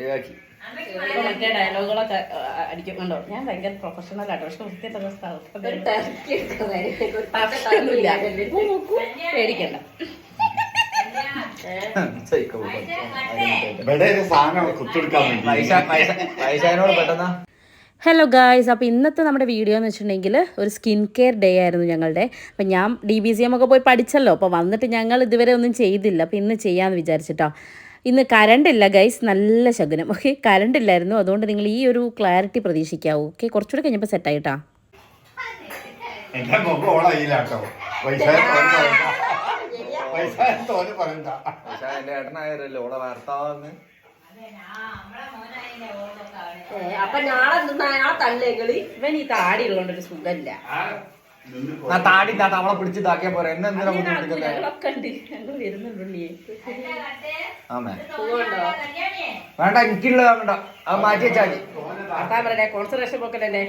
ഒഴിവാക്കി ഇപ്പൊ മറ്റേ ഡയലോഗുകളൊക്കെ അടിക്കുന്നുണ്ടോ? ഞാൻ ഭയങ്കര പ്രൊഫഷണൽ ആട്ടോ. പക്ഷെ വൃത്തിയുള്ള സ്ഥലത്തൊന്നുമില്ല പേടിക്കണ്ട. പൈസനോട് പെട്ടെന്നാ. ഹലോ ഗായ്സ് അപ്പോൾ ഇന്നത്തെ നമ്മുടെ വീഡിയോ എന്ന് വെച്ചിട്ടുണ്ടെങ്കിൽ ഒരു സ്കിൻ കെയർ ഡേ ആയിരുന്നു ഞങ്ങളുടെ. അപ്പം ഞാൻ ഡി ബി സി എം ഒക്കെ പോയി പഠിച്ചല്ലോ. അപ്പോൾ വന്നിട്ട് ഞങ്ങൾ ഇതുവരെ ഒന്നും ചെയ്തില്ല. അപ്പോൾ ഇന്ന് ചെയ്യാന്ന് വിചാരിച്ചിട്ടോ. ഇന്ന് കറണ്ട് ഇല്ല ഗൈസ് നല്ല ശകുനം. ഓക്കെ കറണ്ട് ഇല്ലായിരുന്നു. അതുകൊണ്ട് നിങ്ങൾ ഈ ഒരു ക്ലാരിറ്റി പ്രതീക്ഷിക്കാവൂ. ഓക്കെ കുറച്ചുകൂടെ കഴിഞ്ഞപ്പോൾ സെറ്റായിട്ടാ അപ്പൊ നാളെ നാളെ തള്ളേകളി ഇവൻ ഈ താടി ഉള്ളതുകൊണ്ടൊരു സുഖമില്ല ആ താടി താത്ത അവളെ പിടിച്ച് ഇതാക്കിയാ പോരെ. എന്നെ എന്തിനാ ആമേ. വേണ്ട എനിക്കുള്ളത് വേണ്ട. അത് മാറ്റി വെച്ചാ മതി. അതാ പറയണേ കോൺസെൻട്രേഷൻ പോക്കല്ലേ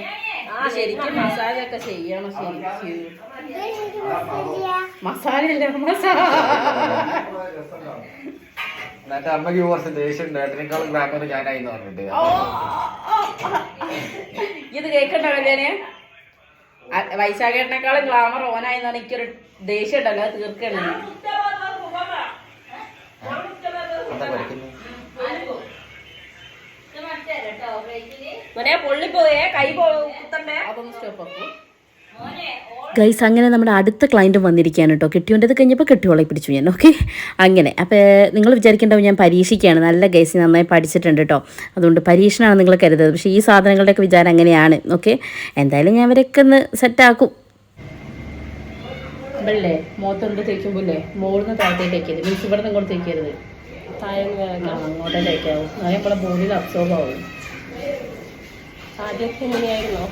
ആ ശരിക്കും മസാല ഒക്കെ ചെയ്യണം ശരിക്കും. മസാല മസാല എന്നിട്ട് അമ്മയ്ക്ക് കുറച്ച് ദേഷ്യം ഉണ്ട്. ബാക്കോട്ട് ഞാനായി പറഞ്ഞിട്ട്. ഇത് കേൾക്കണ്ട കല്യാണേ. വൈശാഖേട്ടനേക്കാളും ഗ്ലാമർ ഓനായെന്നാണ് എനിക്കൊരു ദേഷ്യം ഉണ്ടല്ലോ അത് തീർക്കണേ മറ്റേ പൊള്ളിപ്പോയേ കൈ പോ കുത്തണ്ടേ? അതൊന്ന് സ്റ്റോപ്പ് ആക്കൂ. ഗൈസ് അങ്ങനെ നമ്മുടെ അടുത്ത ക്ലയന്റും വന്നിരിക്കുകയാണ് കേട്ടോ. കെട്ടിയോണ്ടത് കഴിഞ്ഞപ്പോൾ കെട്ടിയോളെ പിടിച്ചു ഞാൻ ഓക്കെ അങ്ങനെ. അപ്പോൾ നിങ്ങൾ വിചാരിക്കേണ്ടാവും ഞാൻ പരീക്ഷിക്കുകയാണ്. നല്ല ഗൈസ് നന്നായി പഠിച്ചിട്ടുണ്ട് കേട്ടോ. അതുകൊണ്ട് പരീക്ഷണമാണ് നിങ്ങൾ കരുതുന്നത്. പക്ഷേ ഈ സാധനങ്ങളുടെയൊക്കെ വിചാരം അങ്ങനെയാണ് ഓക്കെ എന്തായാലും ഞാൻ അവരൊക്കെ ഒന്ന് സെറ്റാക്കും വെള്ളേ മുഖത്തോണ്ട് തേക്കുമ്പോൾ അല്ലേ മുകളിൽ താഴത്തേക്ക് തേക്കരുത്. മീൻസ് ഇവിടെ നിന്ന് ഇങ്ങോട്ട് തേക്കരുത്. താഴെ അങ്ങോട്ടേ തേക്കാവും. നമ്മളെ ബോഡിയിൽ അബ്സോർബ് ആവും ആദ്യമൊക്കെ എങ്ങനെയായിരുന്നോ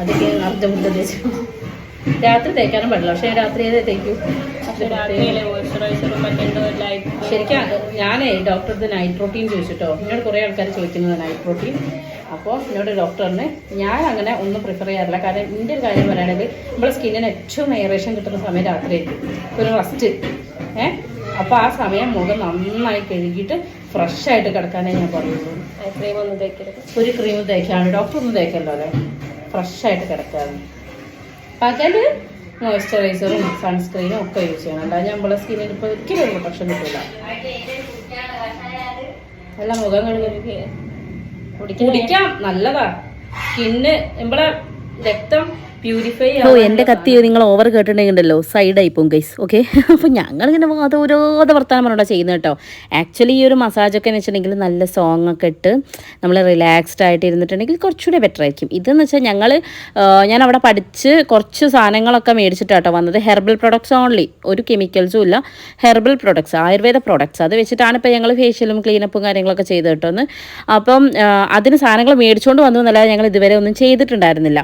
അതൊക്കെ അർദ്ധബുദ്ധ തേച്ചു. രാത്രി തേക്കാനും പാടില്ല. പക്ഷേ രാത്രി ഏതേ തേക്കൂ? ശരിക്കും ഞാനേ ഡോക്ടർക്ക് നൈറ്റ് പ്രോട്ടീൻ ചോദിച്ചിട്ടോ. എന്നോട് കുറേ ആൾക്കാർ ചോദിക്കുന്നത് നൈറ്റ് പ്രോട്ടീൻ അപ്പോൾ എന്നോട് ഡോക്ടറിന് ഞാൻ അങ്ങനെ ഒന്നും പ്രിഫർ ചെയ്യാറില്ല. കാരണം എന്റെ ഒരു കാര്യം പറയുകയാണെങ്കിൽ നമ്മുടെ സ്കിന്നിന് ഏറ്റവും എയറേഷൻ കിട്ടുന്ന സമയം രാത്രിയായിരിക്കും. ഒരു റസ്റ്റ് ഏ? അപ്പോൾ ആ സമയം മുഖം നന്നായി കഴുകിയിട്ട് ഫ്രഷ് ആയിട്ട് കിടക്കാനേ ഞാൻ പറയുള്ളൂ. ക്രീം ഒന്നും തേക്കരുത്. ഒരു ക്രീം തേക്കാണ് ഡോക്ടർ ഒന്നും തേക്കല്ലോ അല്ലേ ഫ്രഷ് ആയിട്ട് കിടക്കാറ് പകൽ മോയ്സ്ചറൈസറും സൺസ്ക്രീനും ഒക്കെ യൂസ് ചെയ്യണം. അല്ലാതെ നമ്മളെ സ്കിന്നിന് ഇപ്പോൾ ഒരിക്കലും ഒരു പ്രൊട്ടക്ഷൻ കിട്ടില്ല അല്ല മുഖം കഴുകി കുടിക്കാം നല്ലതാ. സ്കിന്ന് നമ്മളെ രക്തം പ്യൂരിഫൈ ഓ എന്റെ കത്തി നിങ്ങൾ ഓവർ കേട്ടിട്ടുണ്ടെങ്കിലോ സൈഡായി പോകും ഗൈസ് ഓക്കെ അപ്പോൾ ഞങ്ങളിങ്ങനെ അത് ഓരോ വർത്തമാനം പറഞ്ഞാൽ ചെയ്യുന്നത് കേട്ടോ. ആക്ച്വലി ഈ ഒരു മസാജൊക്കെ എന്ന് വെച്ചിട്ടുണ്ടെങ്കിൽ നല്ല സോങ് ഒക്കെ ഇട്ട് നമ്മൾ റിലാക്സ്ഡ് ആയിട്ട് ഇരുന്നിട്ടുണ്ടെങ്കിൽ കുറച്ചുകൂടെ ബെറ്റർ ആയിരിക്കും. ഇതെന്ന് വെച്ചാൽ ഞങ്ങൾ ഞാൻ അവിടെ പഠിച്ച് കുറച്ച് സാധനങ്ങളൊക്കെ മേടിച്ചിട്ടാട്ടോ വന്നത്. ഹെർബൽ പ്രൊഡക്ട്സ് ഓൺലി ഒരു കെമിക്കൽസും ഇല്ല. ഹെർബൽ പ്രൊഡക്ട്സ് ആയുർവേദ പ്രൊഡക്ട്സ് അത് വെച്ചിട്ടാണ് ഇപ്പോൾ ഞങ്ങൾ ഫേഷ്യലും ക്ലീനപ്പും കാര്യങ്ങളൊക്കെ ചെയ്ത് കേട്ടോ അപ്പം അതിന് സാധനങ്ങൾ മേടിച്ചുകൊണ്ട് വന്നു എന്നല്ലാതെ ഞങ്ങൾ ഇതുവരെ ഒന്നും ചെയ്തിട്ടുണ്ടായിരുന്നില്ല.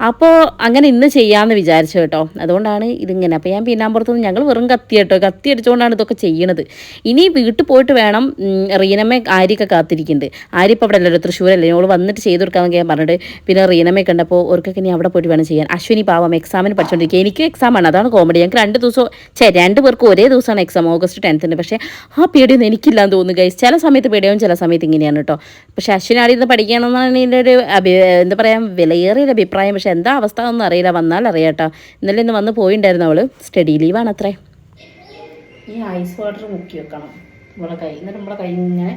അപ്പോൾ അങ്ങനെ ഇന്ന് ചെയ്യാമെന്ന് വിചാരിച്ചു കേട്ടോ. അതുകൊണ്ടാണ് ഇതിങ്ങനെ. അപ്പോൾ ഞാൻ പിന്നാമ്പുറത്തുനിന്ന് ഞങ്ങൾ വെറും കത്തി കേട്ടോ. കത്തി അടിച്ചുകൊണ്ടാണ് ഇതൊക്കെ ചെയ്യണത്. ഇനി വീട്ടിൽ പോയിട്ട് വേണം റീനമ്മ ആര്യൊക്കെ കാത്തിരിക്കുന്നുണ്ട് ആര്യ ഇപ്പോൾ അവിടെ അല്ലല്ലോ തൃശ്ശൂരല്ലേ? ഞങ്ങൾ വന്നിട്ട് ചെയ്തു കൊടുക്കാമെന്നൊക്കെ ഞാൻ പറഞ്ഞിട്ട് പിന്നെ റീനമ്മയെ കണ്ടപ്പോൾ ഓർക്കൊക്കെ ഇനി അവിടെ പോയിട്ട് വേണം ചെയ്യാൻ. അശ്വിനി പാവം എക്സാമിന് പഠിച്ചുകൊണ്ടിരിക്കുക എനിക്കും എക്സാമാണ് അതാണ് കോമഡി ഞങ്ങൾക്ക് രണ്ട് ദിവസം ചേ രണ്ട് പേർക്ക് ഒരേ ദിവസമാണ് എക്സാം ഓഗസ്റ്റ് ടെൻത്തിന് പക്ഷേ ആ പേടിയൊന്നും എനിക്കില്ലാന്ന് തോന്നുന്നു ഗൈസ് ചില സമയത്ത് പേടിയാവും ചില സമയത്ത് ഇങ്ങനെയാണ് കേട്ടോ. പക്ഷേ അശ്വിനാടി ഇന്ന് പഠിക്കണമെന്നാണ് എന്റെ ഒരു അഭി എന്താ പറയുക വിലയേറിയ അഭിപ്രായം. പക്ഷേ എന്താ അവസ്ഥ ഒന്നും അറിയില്ല. വന്നാൽ അറിയാട്ടോ. ഇന്നലെ ഇന്ന് വന്ന് പോയിണ്ടായിരുന്നു അവൾ. സ്റ്റഡി ലീവാണ് അത്രേ. ഈ ഐസ് വാട്ടർ മുക്കി വെക്കണം. നമ്മളെ കൈ എന്നിട്ട് നമ്മളെ കൈ ഇങ്ങനെ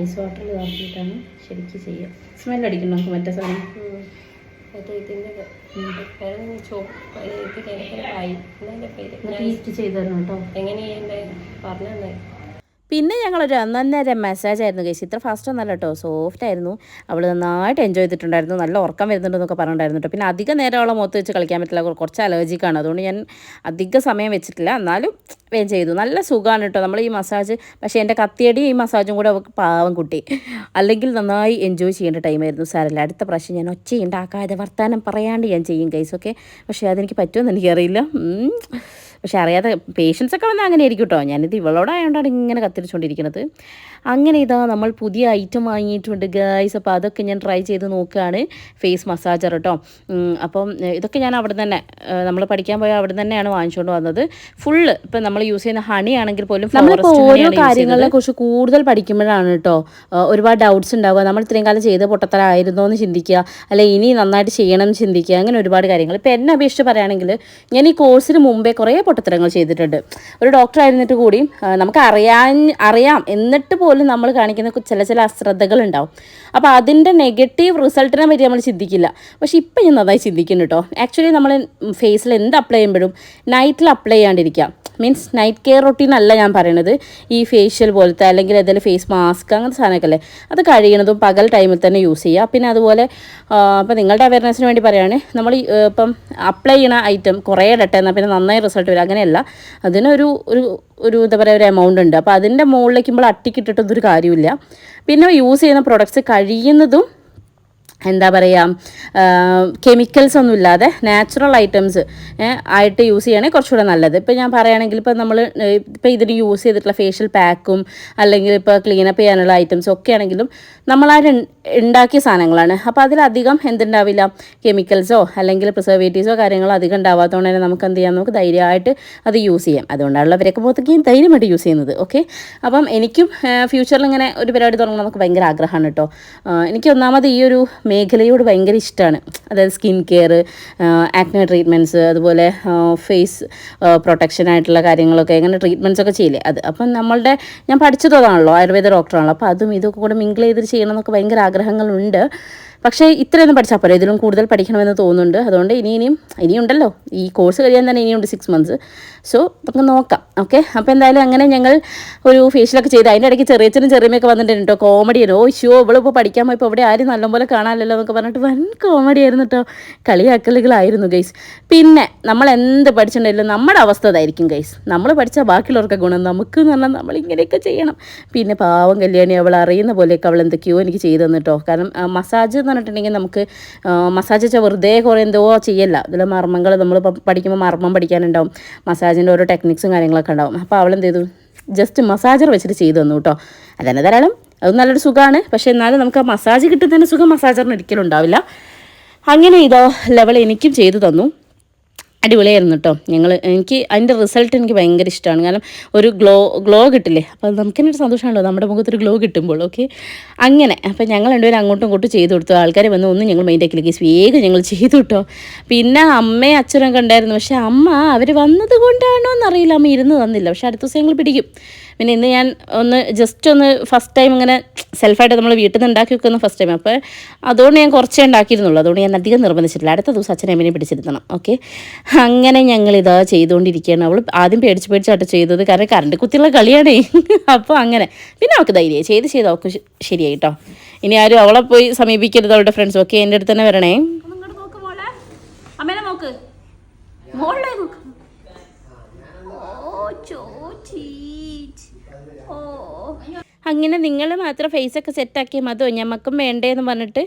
ഐസ് വാട്ടറിൽ ഇതാക്കിയിട്ടാണ് ശരിക്കും ചെയ്യുക സ്മെൽ അടിക്കണം? നമുക്ക് മറ്റേ സാധനം? ചെയ്തു ഇതിന്റെ ചോപ്പ് ഇത് ആയി. എന്നതിന്റെ പേര് ഞാൻ ടേസ്റ്റ് ചെയ്ത് തരണം കേട്ടോ. എങ്ങനെ ചെയ്യണ്ടേ പറഞ്ഞു തന്നെ പിന്നെ ഞങ്ങളൊരു അന്നേരം മെസ്സേജ് ആയിരുന്നു കേസ് ഇത്ര ഫാസ്റ്റ് ഒന്നല്ല കേട്ടോ സോഫ്റ്റ് ആയിരുന്നു. അവൾ നന്നായിട്ട് എൻജോയ് ചെയ്തിട്ടുണ്ടായിരുന്നു. നല്ല ഉറക്കം വരുന്നുണ്ടെന്നൊക്കെ പറഞ്ഞിട്ടുണ്ടായിരുന്നു കേട്ടോ പിന്നെ അധികം നേരം അവളെ മുഖത്ത് വെച്ച് കളിക്കാൻ പറ്റില്ല. കുറച്ച് അലർജിക്കാണ് അതുകൊണ്ട് ഞാൻ അധികം സമയം വെച്ചിട്ടില്ല. എന്നാലും വേം ചെയ്തു. നല്ല സുഖമാണ് കേട്ടോ നമ്മൾ ഈ മസാജ് പക്ഷേ എന്റെ കത്തിയടി ഈ മസാജും കൂടെ അവൾക്ക് പാവം കുട്ടി. അല്ലെങ്കിൽ നന്നായി എൻജോയ് ചെയ്യേണ്ട ടൈമായിരുന്നു സാറല്ല. അടുത്ത പ്രാവശ്യം ഞാൻ ഒച്ച ഉണ്ടാക്കാതെ വർത്താനം പറയാണ്ട് ഞാൻ ചെയ്യും ഗൈസ് ഓക്കെ പക്ഷേ അതെനിക്ക് പറ്റുമെന്ന് എനിക്കറിയില്ല. പക്ഷെ അറിയാതെ പേഷ്യൻസ് ഒക്കെ വന്നാൽ അങ്ങനെ ആയിരിക്കും കേട്ടോ. ഞാനിത് ഇവളോടായതുകൊണ്ടാണ് ഇങ്ങനെ കത്തിരിച്ചുകൊണ്ടിരിക്കുന്നത് അങ്ങനെ ഇതാ നമ്മൾ പുതിയ ഐറ്റം വാങ്ങിയിട്ടുണ്ട് ഗൈസ് അപ്പോൾ അതൊക്കെ ഞാൻ ട്രൈ ചെയ്ത് നോക്കുകയാണ് ഫേസ് മസാജർ കേട്ടോ അപ്പം ഇതൊക്കെ ഞാൻ അവിടെ തന്നെ നമ്മൾ പഠിക്കാൻ പോയ അവിടെ തന്നെയാണ് വാങ്ങിച്ചുകൊണ്ട് വന്നത്. ഫുള്ള് ഇപ്പം നമ്മൾ യൂസ് ചെയ്യുന്ന ഹണി ആണെങ്കിൽ പോലും നമ്മളിപ്പോൾ ഓരോ കാര്യങ്ങളെ കുറിച്ച് കൂടുതൽ പഠിക്കുമ്പോഴാണ് കേട്ടോ ഒരുപാട് ഡൗട്ട്സ് ഉണ്ടാവുക. നമ്മൾ ഇത്രയും കാലം ചെയ്ത പൊട്ടത്തരായിരുന്നോ എന്ന് ചിന്തിക്കുക. അല്ലെ ഇനി നന്നായിട്ട് ചെയ്യണം എന്ന് ചിന്തിക്കുക. അങ്ങനെ ഒരുപാട് കാര്യങ്ങൾ. ഇപ്പം എന്നെ അപേക്ഷിച്ച് പറയുകയാണെങ്കിൽ ഞാൻ ഈ കോഴ്സിന് മുമ്പേ കുറേ പൊട്ടത്തരങ്ങൾ ചെയ്തിട്ടുണ്ട്. ഒരു ഡോക്ടർ ആയിരുന്നിട്ട് കൂടി ആ, നമുക്ക് അറിയാൻ അറിയാം. എന്നിട്ട് പോലും നമ്മൾ കാണിക്കുന്ന ചില ചില അശ്രദ്ധകൾ ഉണ്ടാവും. അപ്പോൾ അതിന്റെ നെഗറ്റീവ് റിസൾട്ടിനെ പറ്റി നമ്മൾ ചിന്തിക്കില്ല. പക്ഷെ ഇപ്പം ഞാൻ നന്നായി ചിന്തിക്കുന്നു കേട്ടോ. ആക്ച്വലി നമ്മൾ ഫേസിൽ എന്ത് അപ്ലൈ ചെയ്യുമ്പോഴും നൈറ്റിൽ അപ്ലൈ ചെയ്യാണ്ടിരിക്കുക മീൻസ് നൈറ്റ് കെയർ റൊട്ടീൻ അല്ല ഞാൻ പറയണത്. ഈ ഫേഷ്യൽ പോലത്തെ അല്ലെങ്കിൽ ഏതെങ്കിലും ഫേസ് മാസ്ക് അങ്ങനത്തെ സാധനമൊക്കെ അല്ലേ അത് കഴിയണതും പകൽ ടൈമിൽ തന്നെ യൂസ് ചെയ്യുക. പിന്നെ അതുപോലെ അപ്പോൾ നിങ്ങളുടെ അവയർനെസ്സിന് വേണ്ടി പറയുകയാണ് നമ്മൾ ഇപ്പം അപ്ലൈ ചെയ്യണ ഐറ്റം കുറേ ഇടട്ടെ എന്നാൽ പിന്നെ നന്നായി റിസൾട്ട് വരും. അങ്ങനെയല്ല. അതിനൊരു ഒരു ഒരു എന്താ പറയുക ഒരു എമൗണ്ട് ഉണ്ട്. അപ്പോൾ അതിന്റെ മുകളിലേക്ക് നമ്മൾ അട്ടിക്കിട്ടിട്ടൊന്നും ഒരു കാര്യമില്ല പിന്നെ യൂസ് ചെയ്യുന്ന പ്രൊഡക്ട്സ് കഴിയുന്നതും എന്താ പറയുക കെമിക്കൽസ് ഒന്നും ഇല്ലാതെ നാച്ചുറൽ ഐറ്റംസ് ആയിട്ട് യൂസ് ചെയ്യണമെങ്കിൽ കുറച്ചുകൂടെ നല്ലത്. ഇപ്പോൾ ഞാൻ പറയുകയാണെങ്കിൽ ഇപ്പോൾ നമ്മൾ ഇപ്പോൾ ഇതിന് യൂസ് ചെയ്തിട്ടുള്ള ഫേഷ്യൽ പാക്കും അല്ലെങ്കിൽ ഇപ്പോൾ ക്ലീനപ്പ് ചെയ്യാനുള്ള ഐറ്റംസും ഒക്കെ ആണെങ്കിലും നമ്മളാരും ഉണ്ടാക്കിയ സാധനങ്ങളാണ്. അപ്പോൾ അതിലധികം എന്തുണ്ടാവില്ല? കെമിക്കൽസോ അല്ലെങ്കിൽ പ്രിസർവേറ്റീവ്സോ കാര്യങ്ങളോ അധികം ഉണ്ടാവാത്തതുകൊണ്ട് തന്നെ നമുക്ക് എന്ത് ചെയ്യാം? നമുക്ക് ധൈര്യമായിട്ട് അത് യൂസ് ചെയ്യാം. അതുകൊണ്ടാണല്ലോ പുറത്തേക്ക് ധൈര്യമായിട്ട് യൂസ് ചെയ്യുന്നത് ഓക്കെ അപ്പം എനിക്കും ഫ്യൂച്ചറിൽ ഇങ്ങനെ ഒരു പരിപാടി തുടങ്ങണം നമുക്ക് ഭയങ്കര ആഗ്രഹമാണ് കേട്ടോ. എനിക്ക് ഒന്നാമത് ഈ ഒരു മേഖലയോട് ഭയങ്കര ഇഷ്ടമാണ്. അതായത് സ്കിൻ കെയർ ആക്നെ ട്രീറ്റ്മെന്റ്സ് അതുപോലെ ഫേസ് പ്രൊട്ടക്ഷൻ ആയിട്ടുള്ള കാര്യങ്ങളൊക്കെ അങ്ങനെ ട്രീറ്റ്മെന്റ്സ് ഒക്കെ ചെയ്യില്ലേ? അത് അപ്പം നമ്മളുടെ ഞാൻ പഠിച്ചതോതാണല്ലോ ആയുർവേദ ഡോക്ടറാണല്ലോ അപ്പോൾ അതും ഇതൊക്കെ കൂടെ മിങ്കിൾ ചെയ്തിട്ട് ചെയ്യണം എന്നൊക്കെ ഭയങ്കര ആഗ്രഹങ്ങളുണ്ട്. പക്ഷേ ഇത്രയൊന്നും പഠിച്ചാൽ പോരാ. ഇതിലും കൂടുതൽ പഠിക്കണമെന്ന് തോന്നുന്നുണ്ട്. അതുകൊണ്ട് ഇനി ഇനിയും ഇനിയുണ്ടല്ലോ. ഈ കോഴ്സ് കഴിയാൻ തന്നെ ഇനിയുണ്ട് സിക്സ് മന്ത്സ് സോ നമുക്ക് നോക്കാം. ഓക്കെ അപ്പോൾ എന്തായാലും അങ്ങനെ ഞങ്ങൾ ഒരു ഫേഷ്യലൊക്കെ ചെയ്ത് അതിന്റെ ഇടയ്ക്ക് ചെറിയ ചെറിയമ്മയൊക്കെ വന്നിട്ടുണ്ട്? കേട്ടോ കോമഡിയാണ് ഓ ഇഷ്യോ ഇവളിപ്പോൾ പഠിക്കാൻ പോയപ്പോൾ ഇവിടെ ആരും നല്ലപോലെ കാണാനല്ലോ എന്നൊക്കെ പറഞ്ഞിട്ട് വൻ കോമഡി ആയിരുന്നു കേട്ടോ കളിയാക്കലുകളായിരുന്നു ഗൈസ് പിന്നെ നമ്മൾ എന്ത് പഠിച്ചിട്ടുണ്ടെങ്കിലും നമ്മുടെ അവസ്ഥ അതായിരിക്കും ഗൈസ് നമ്മൾ പഠിച്ചാൽ ബാക്കിയുള്ളവർക്ക് ഗുണം. നമുക്ക് എന്ന് പറഞ്ഞാൽ നമ്മൾ ഇങ്ങനെയൊക്കെ ചെയ്യണം. പിന്നെ പാവം കല്യാണി അവൾ അറിയുന്ന പോലെയൊക്കെ അവൾ എന്തൊക്കെയോ എനിക്ക് ചെയ്തു തന്നിട്ടോ. കാരണം മസാജ് പറഞ്ഞിട്ടുണ്ടെങ്കിൽ നമുക്ക് മസാജ് വെച്ചാൽ വെറുതെ കുറേ എന്തോ ചെയ്യല്ല. ഇതിൽ മർമ്മങ്ങൾ നമ്മൾ പഠിക്കുമ്പോൾ മർമ്മം പഠിക്കാനുണ്ടാവും. മസാജിന്റെ ഓരോ ടെക്നിക്സും കാര്യങ്ങളൊക്കെ ഉണ്ടാവും. അപ്പോൾ അവൾ എന്ത് ചെയ്തു? ജസ്റ്റ് മസാജർ വെച്ചിട്ട് ചെയ്തു തന്നു കേട്ടോ. അതന്നെ ധാരാളം. അത് നല്ലൊരു സുഖമാണ് പക്ഷേ എന്നാലും നമുക്ക് ആ മസാജ് കിട്ടുന്നതിന് സുഖം മസാജറിന് ഒരിക്കലും ഉണ്ടാവില്ല. അങ്ങനെ ഇതോ ലെവൽ എനിക്കും ചെയ്തു തന്നു. അടിപൊളിയായിരുന്നു കേട്ടോ ഞങ്ങൾ എനിക്ക് അതിന്റെ റിസൾട്ട് എനിക്ക് ഭയങ്കര ഇഷ്ടമാണ്. കാരണം ഒരു ഗ്ലോ ഗ്ലോ കിട്ടില്ലേ? അപ്പോൾ നമുക്കെന്നെ ഒരു സന്തോഷമാണല്ലോ. നമ്മുടെ മുഖത്തൊരു ഗ്ലോ കിട്ടുമ്പോൾ ഓക്കെ അങ്ങനെ അപ്പോൾ ഞങ്ങൾ രണ്ടുപേരും അങ്ങോട്ടും ഇങ്ങോട്ടും ചെയ്തു കൊടുത്തു. ആൾക്കാർ വന്ന് ഒന്നും ഞങ്ങൾ മൈൻഡ് ആക്കിയില്ല. കേസ് വേഗം ഞങ്ങൾ ചെയ്തു കേട്ടോ പിന്നെ അമ്മയും അച്ഛനൊക്കെ ഉണ്ടായിരുന്നു. പക്ഷേ അമ്മ അവർ വന്നത് കൊണ്ടാണോ എന്നറിയില്ല. അമ്മ ഇരുന്ന് തന്നില്ല. പക്ഷേ അടുത്ത ദിവസം ഞങ്ങൾ പിടിക്കും. പിന്നെ ഇന്ന് ഞാൻ ഒന്ന് ജസ്റ്റ് ഒന്ന് ഫസ്റ്റ് ടൈം ഇങ്ങനെ സെൽഫായിട്ട് നമ്മൾ വീട്ടിൽ നിന്ന് ഉണ്ടാക്കി വെക്കുന്ന ഫസ്റ്റ് ടൈം അപ്പോൾ അതുകൊണ്ട് ഞാൻ കുറച്ചേ ഉണ്ടാക്കിയിരുന്നുള്ളൂ. അതുകൊണ്ട് ഞാൻ അധികം നിർബന്ധിച്ചിട്ടില്ല. അടുത്ത ദിവസം അച്ഛനെ അമ്മേനെ പിടിച്ചിരുത്തണം ഓക്കെ അങ്ങനെ ഞങ്ങൾ ഇതാ ചെയ്തുകൊണ്ടിരിക്കുകയാണ്. അവൾ ആദ്യം പേടിച്ച് പേടിച്ചാട്ടോ ചെയ്തത്. കാരണം കറണ്ട് കുത്തിയുള്ള കളിയാണേ. അപ്പോൾ അങ്ങനെ. പിന്നെ അവൾക്ക് ധൈര്യം ചെയ്ത് ചെയ്ത് അവൾക്ക് ശരിയായി ഇനി ആരും അവളെ പോയി സമീപിക്കരുത് അവളുടെ ഫ്രണ്ട്സ് ഒക്കെ എന്റെ അടുത്ത് തന്നെ വരണേ. നോക്ക് മോളെ അമ്മേനെ നോക്ക് മോളെ നോക്ക് ഓ ചോച്ചീച്ച് ഓ അങ്ങനെ നിങ്ങൾ മാത്രം ഫേസൊക്കെ സെറ്റാക്കിയാൽ മതോ ഞമ്മക്കും വേണ്ടേന്ന് പറഞ്ഞിട്ട്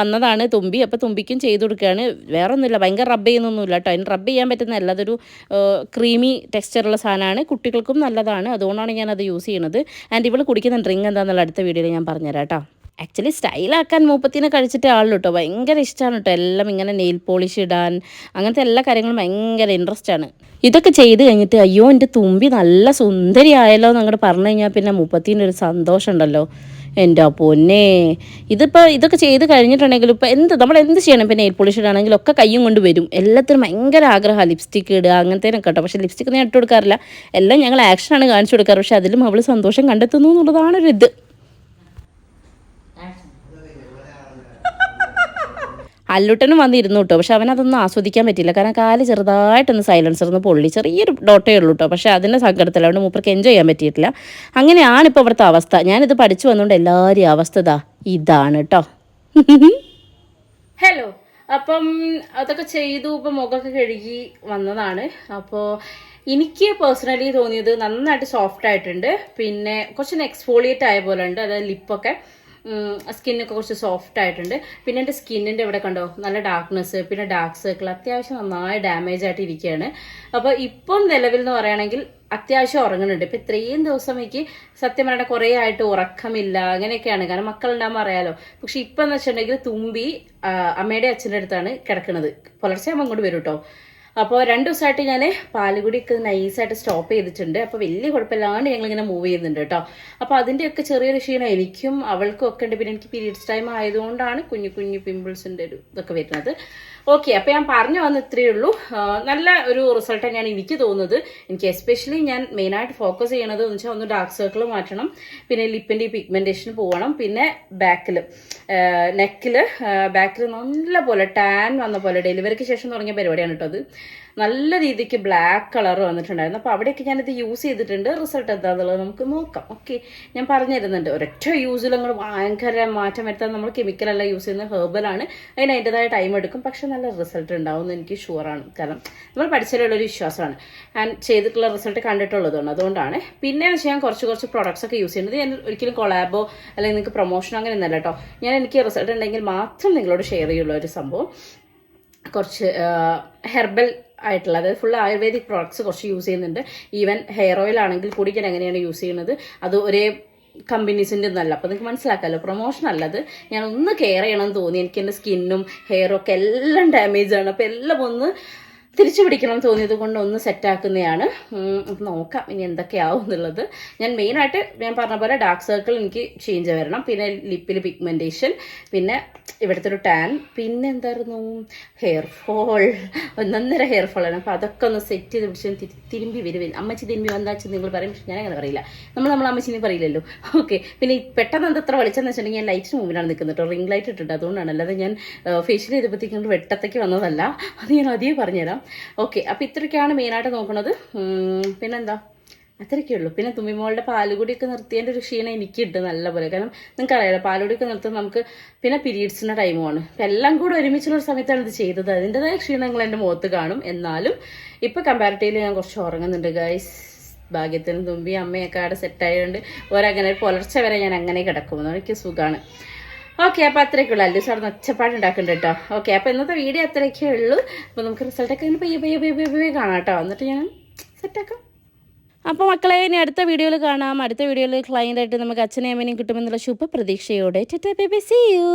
വന്നതാണ് തുമ്പി. അപ്പോൾ തുമ്പിക്കും ചെയ്ത് കൊടുക്കുകയാണ്. വേറെ ഒന്നുമില്ല ഭയങ്കര റബ്ബ് ചെയ്യുന്നൊന്നുമില്ല കേട്ടോ അതിന് റബ്ബ് ചെയ്യാൻ പറ്റുന്നതല്ല അതൊരു ക്രീമി ടെക്സ്ചറുള്ള സാധനമാണ്. കുട്ടികൾക്കും നല്ലതാണ്. അതുകൊണ്ടാണ് ഞാനത് യൂസ് ചെയ്യുന്നത് ആൻഡ് ഇവൾ കുടിക്കുന്ന ഡ്രിങ്ക് എന്താണെന്നുള്ള അടുത്ത വീഡിയോയിൽ ഞാൻ പറഞ്ഞുതരാം കേട്ടോ ആക്ച്വലി സ്റ്റൈലാക്കാൻ മൂപ്പത്തിനെ കഴിച്ചിട്ട് ആളുള്ളൂ കേട്ടോ ഭയങ്കര ഇഷ്ടമാണ് കേട്ടോ എല്ലാം ഇങ്ങനെ നെയിൽ പോളിഷ് ഇടാൻ അങ്ങനത്തെ എല്ലാ കാര്യങ്ങളും ഭയങ്കര ഇൻട്രസ്റ്റ് ആണ്. ഇതൊക്കെ ചെയ്ത് കഴിഞ്ഞിട്ട് അയ്യോ എന്റെ തുമ്പി നല്ല സുന്ദരി ആയല്ലോ എന്ന് അങ്ങോട്ട് പറഞ്ഞു കഴിഞ്ഞാൽ പിന്നെ മുപ്പത്തിന്റെ ഒരു സന്തോഷം ഉണ്ടല്ലോ. എന്റെ പൊന്നെ. ഇതിപ്പോൾ ഇതൊക്കെ ചെയ്ത് കഴിഞ്ഞിട്ടുണ്ടെങ്കിൽ ഇപ്പോൾ എന്ത് നമ്മൾ എന്ത് ചെയ്യണം? പിന്നെ നെയിൽ പോളിഷ് ഇടാണെങ്കിലും ഒക്കെ കയ്യും കൊണ്ട് വരും. എല്ലാത്തിനും ഭയങ്കര ആഗ്രഹമാണ് ലിപ്സ്റ്റിക്ക് ഇടുക അങ്ങനത്തേനൊക്കെ കേട്ടോ പക്ഷേ ലിപ്സ്റ്റിക്ക് ഞാൻ ഇട്ട് കൊടുക്കാറില്ല. എല്ലാം ഞങ്ങൾ ആക്ഷനാണ് കാണിച്ചു കൊടുക്കാറ്. പക്ഷേ അതിലും അവൾ സന്തോഷം കണ്ടെത്തുന്നു എന്നുള്ളതാണ് ഒരു ഇത് അല്ലുട്ടനും വന്നിരുന്നു കേട്ടോ. പക്ഷെ അവനതൊന്നും ആസ്വദിക്കാൻ പറ്റില്ല കാരണം കാൽ ചെറുതായിട്ടൊന്ന് സൈലൻസർ ഒന്ന് പൊള്ളി. ചെറിയൊരു ഡോട്ടേ ഉള്ളൂ കേട്ടോ. പക്ഷെ അതിന്റെ സങ്കടത്തിൽ അവിടെ മൂപ്പർക്ക് എൻജോയ് ചെയ്യാൻ പറ്റിയിട്ടില്ല. അങ്ങനെയാണ് ഇപ്പോൾ ഇവിടുത്തെ അവസ്ഥ. ഞാനിത് പഠിച്ചു വന്നുകൊണ്ട് എല്ലാവരെയും അവസ്ഥ ഇതാ. ഇതാണ് കേട്ടോ. ഹലോ അപ്പം അതൊക്കെ ചെയ്തു. ഇപ്പം മുഖമൊക്കെ കഴുകി വന്നതാണ്. അപ്പോൾ എനിക്ക് പേഴ്സണലി തോന്നിയത് നന്നായിട്ട് സോഫ്റ്റ് ആയിട്ടുണ്ട്. പിന്നെ കുറച്ച് എക്സ്ഫോളിയേറ്റ് ആയ പോലെ ഉണ്ട്. അതായത് ലിപ്പൊക്കെ സ്കിന്നൊക്കെ കുറച്ച് സോഫ്റ്റ് ആയിട്ടുണ്ട്. പിന്നെ എന്റെ സ്കിന്നിന്റെ ഇവിടെ കണ്ടോ നല്ല ഡാർക്ക്നെസ് പിന്നെ ഡാർക്ക് സർക്കിൾ അത്യാവശ്യം നന്നായി ഡാമേജ് ആയിട്ട് ഇരിക്കുകയാണ് അപ്പോൾ ഇപ്പം നിലവിൽ എന്ന് പറയുകയാണെങ്കിൽ അത്യാവശ്യം ഉറങ്ങുന്നുണ്ട്. ഇപ്പം ഇത്രയും ദിവസം എനിക്ക് സത്യം പറയണ കുറേ ആയിട്ട് ഉറക്കമില്ല അങ്ങനെയൊക്കെയാണ്. കാരണം മക്കളുണ്ടാകുമ്പോൾ അറിയാലോ. പക്ഷെ ഇപ്പം എന്ന് വെച്ചിട്ടുണ്ടെങ്കിൽ തുമ്പി അമ്മയുടെ അച്ഛന്റെ അടുത്താണ് കിടക്കുന്നത് പുലർച്ചെ അമ്മ അങ്ങോട്ട് വരും കേട്ടോ അപ്പോൾ രണ്ട് ദിവസമായിട്ട് ഞാൻ പാലുകുടിയൊക്കെ നൈസായിട്ട് സ്റ്റോപ്പ് ചെയ്തിട്ടുണ്ട്. അപ്പോൾ വലിയ കുഴപ്പമില്ലാണ്ട് ഞങ്ങളിങ്ങനെ മൂവ് ചെയ്യുന്നുണ്ട് കേട്ടോ. അപ്പോൾ അതിന്റെയൊക്കെ ചെറിയൊരു ക്ഷീണം എനിക്കും അവൾക്കും ഒക്കെ ഉണ്ട്. പിന്നെ എനിക്ക് പീരീഡ്സ് ടൈം ആയതുകൊണ്ടാണ് കുഞ്ഞു കുഞ്ഞു പിമ്പിൾസിന്റെ ഒരു ഇതൊക്കെ വരുന്നത്. ഓക്കെ അപ്പോൾ ഞാൻ പറഞ്ഞു വന്ന ഇത്രയേ ഉള്ളൂ. നല്ല ഒരു റിസൾട്ട് തന്നെയാണ് എനിക്ക് തോന്നുന്നത്. എനിക്ക് എസ്പെഷ്യലി ഞാൻ മെയിനായിട്ട് ഫോക്കസ് ചെയ്യണത് എന്ന് വെച്ചാൽ ഒന്ന് ഡാർക്ക് സർക്കിൾ മാറ്റണം. പിന്നെ ലിപ്പിന്റെ പിഗ്മെന്റേഷൻ പോകണം പിന്നെ ബാക്കിൽ നെക്കിൽ ബാക്കിൽ നല്ല പോലെ ടാൻ വന്ന പോലെ ഡെലിവറിക്ക് ശേഷം തുടങ്ങിയ പരിപാടിയാണ് കേട്ടോ അത്. നല്ല രീതിക്ക് ബ്ലാക്ക് കളർ വന്നിട്ടുണ്ടായിരുന്നു. അപ്പോൾ അവിടെയൊക്കെ ഞാനിത് യൂസ് ചെയ്തിട്ടുണ്ട്. റിസൾട്ട് എന്താണെന്നുള്ളത് നമുക്ക് നോക്കാം. ഓക്കെ ഞാൻ പറഞ്ഞു തരുന്നുണ്ട് ഒരൊറ്റ യൂസിൽ അങ്ങോട്ട് ഭയങ്കര മാറ്റം വരുത്താൻ നമ്മൾ കെമിക്കലല്ല യൂസ് ചെയ്യുന്ന ഹെർബലാണ് അതിന് അതിന്റെതായ ടൈം എടുക്കും. പക്ഷെ നല്ല റിസൾട്ട് ഉണ്ടാവും എന്ന് എനിക്ക് ഷുവറാണ് കാരണം നമ്മൾ പഠിച്ചാലുള്ള ഒരു വിശ്വാസമാണ്. ആൻഡ് ചെയ്തിട്ടുള്ള റിസൾട്ട് കണ്ടിട്ടുള്ളതുകൊണ്ട് അതുകൊണ്ടാണ്. പിന്നെ വെച്ചാൽ ഞാൻ കുറച്ച് കുറച്ച് പ്രോഡക്ട്സ് ഒക്കെ യൂസ് ചെയ്യുന്നത്. ഞാൻ ഒരിക്കലും കൊളാബോ അല്ലെങ്കിൽ നിങ്ങൾക്ക് പ്രൊമോഷനോ അങ്ങനെ ഒന്നല്ല കേട്ടോ ഞാൻ എനിക്ക് റിസൾട്ട് ഉണ്ടെങ്കിൽ മാത്രം നിങ്ങളോട് ഷെയർ ചെയ്യുള്ള ഒരു സംഭവം. കുറച്ച് ഹെർബൽ ആയിട്ടുള്ള അതായത് ഫുൾ ആയുർവേദിക് പ്രോഡക്ട്സ് കുറച്ച് യൂസ് ചെയ്യുന്നുണ്ട്. ഈവൻ ഹെയർ ഓയിൽ ആണെങ്കിൽ കൂടി ഞാൻ എങ്ങനെയാണ് യൂസ് ചെയ്യുന്നത്? അത് ഒരേ കമ്പനീസിന്റെ ഒന്നല്ല. അപ്പോൾ നിങ്ങൾക്ക് മനസ്സിലാക്കാമല്ലോ പ്രൊമോഷൻ അല്ലത് ഞാൻ ഒന്ന് കെയർ ചെയ്യണമെന്ന് തോന്നി. എനിക്ക് എന്റെ സ്കിന്നും ഹെയറും ഒക്കെ എല്ലാം ഡാമേജ് ആണ്. അപ്പോൾ എല്ലാം ഒന്ന് തിരിച്ചു പിടിക്കണം തോന്നിയത് കൊണ്ട് ഒന്ന് സെറ്റാക്കുന്നതാണ് നോക്കാം ഇനി എന്തൊക്കെയാവും എന്നുള്ളത്. ഞാൻ മെയിനായിട്ട് ഞാൻ പറഞ്ഞ പോലെ ഡാർക്ക് സർക്കിൾ എനിക്ക് ചേഞ്ച് വരണം. പിന്നെ ലിപ്പിൽ പിഗ്മെന്റേഷൻ പിന്നെ ഇവിടുത്തെ ഒരു ടാൻ പിന്നെ എന്തായിരുന്നു? ഹെയർ ഫോൾ ഒന്നൊന്നര ഹെയർ ഫോൾ ആണ്. അപ്പോൾ അതൊക്കെ ഒന്ന് സെറ്റ് ചെയ്ത് പിടിച്ച് തിരുമ്പി വരുവില്ല അമ്മച്ചി തിരുമ്പി വന്നാച്ചു നിങ്ങൾ പറയും പക്ഷെ ഞാൻ അങ്ങനെ പറയില്ല. നമ്മൾ നമ്മൾ അമ്മച്ചിനെ പറയില്ലല്ലോ. ഓക്കെ പിന്നെ പെട്ടെന്ന് എന്താ എത്ര വെളിച്ചെന്ന് വെച്ചിട്ടുണ്ടെങ്കിൽ ഞാൻ ലൈറ്റ് മുമ്പിലാണ് നിൽക്കുന്നത് കേട്ടോ. റിംഗ് ലൈറ്റ് ഇട്ടിട്ട് അതുകൊണ്ടാണ്. അല്ലാതെ ഞാൻ ഫേഷ്യൽ ചെയ്തപ്പോഴത്തേക്കും വെട്ടത്തേക്ക് വന്നതല്ല. അത് ഞാൻ അധികം പറഞ്ഞുതരാം. ഓക്കെ അപ്പോൾ ഇത്രയൊക്കെയാണ് മെയിനായിട്ട് നോക്കുന്നത് പിന്നെന്താ? അത്രയൊക്കെ ഉള്ളൂ. പിന്നെ തുമ്മിമോളുടെ പാലുകൂടിയൊക്കെ നിർത്തിയതിന്റെ ഒരു ക്ഷീണം എനിക്കുണ്ട് നല്ലപോലെ. കാരണം നിങ്ങൾക്ക് അറിയാലോ പാലുകൂടിയൊക്കെ നിർത്തുമ്പോൾ നമുക്ക് പിന്നെ പീരീഡ്സിന്റെ ടൈമാണ് അപ്പം എല്ലാം കൂടെ ഒരുമിച്ചുള്ള ഒരു സമയത്താണ് ഇത് ചെയ്തത്. അതിന്റെതായ ക്ഷീണങ്ങൾ എന്റെ മുഖത്ത് കാണും. എന്നാലും ഇപ്പം കമ്പാരിറ്റീവ്ലി ഞാൻ കുറച്ച് ഉറങ്ങുന്നുണ്ട് ഗൈസ് ഭാഗ്യത്തിന് തുമ്പി അമ്മയൊക്കെ അവിടെ സെറ്റായതുകൊണ്ട് ഒരങ്ങനെ ഒരു പുലർച്ചെ വരെ ഞാൻ അങ്ങനെ കിടക്കും. എനിക്ക് സുഖമാണ് ഓക്കെ അപ്പോൾ അത്രയൊക്കെ ഉള്ളു അല്ലു സാർ ഒച്ചപ്പാട് ഉണ്ടാക്കുന്നുണ്ട് കേട്ടോ. ഓക്കെ അപ്പോൾ ഇന്നത്തെ വീഡിയോ അത്രയൊക്കെ ഉള്ളൂ. അപ്പോൾ നമുക്ക് റിസൾട്ടൊക്കെ ഇങ്ങനെ പയ്യെ പയ്യെ പയ്യെ പയ്യെ കാണാം കേട്ടോ. എന്നിട്ട് ഞാൻ സെറ്റാക്കാം അപ്പോൾ മക്കളെ ഇനി അടുത്ത വീഡിയോയിൽ കാണാം. അടുത്ത വീഡിയോയിൽ ക്ലയന്റ് ആയിട്ട് നമുക്ക് അച്ഛനെയും അമ്മേനെയും കിട്ടുമെന്നുള്ള ശുഭ പ്രതീക്ഷയോടെ ടാറ്റാ ബേബി സീ യു